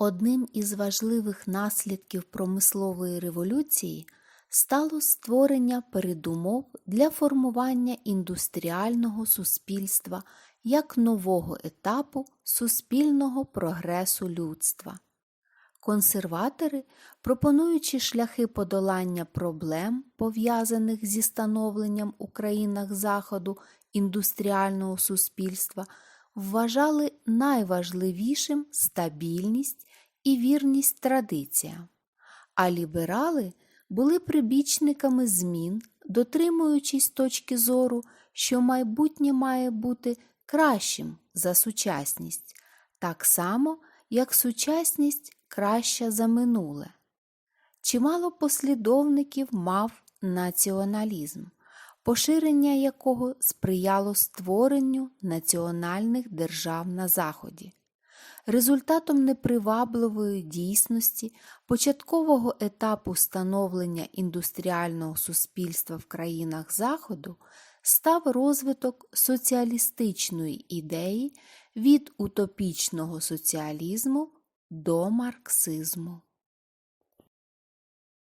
Одним із важливих наслідків промислової революції стало створення передумов для формування індустріального суспільства як нового етапу суспільного прогресу людства. Консерватори, пропонуючи шляхи подолання проблем, пов'язаних зі становленням у країнах Заходу індустріального суспільства, вважали найважливішим стабільність і вірність традиціям, а ліберали були прибічниками змін, дотримуючись точки зору, що майбутнє має бути кращим за сучасність, так само, як сучасність краща за минуле. Чимало послідовників мав націоналізм, поширення якого сприяло створенню національних держав на Заході. Результатом непривабливої дійсності початкового етапу становлення індустріального суспільства в країнах Заходу став розвиток соціалістичної ідеї від утопічного соціалізму до марксизму.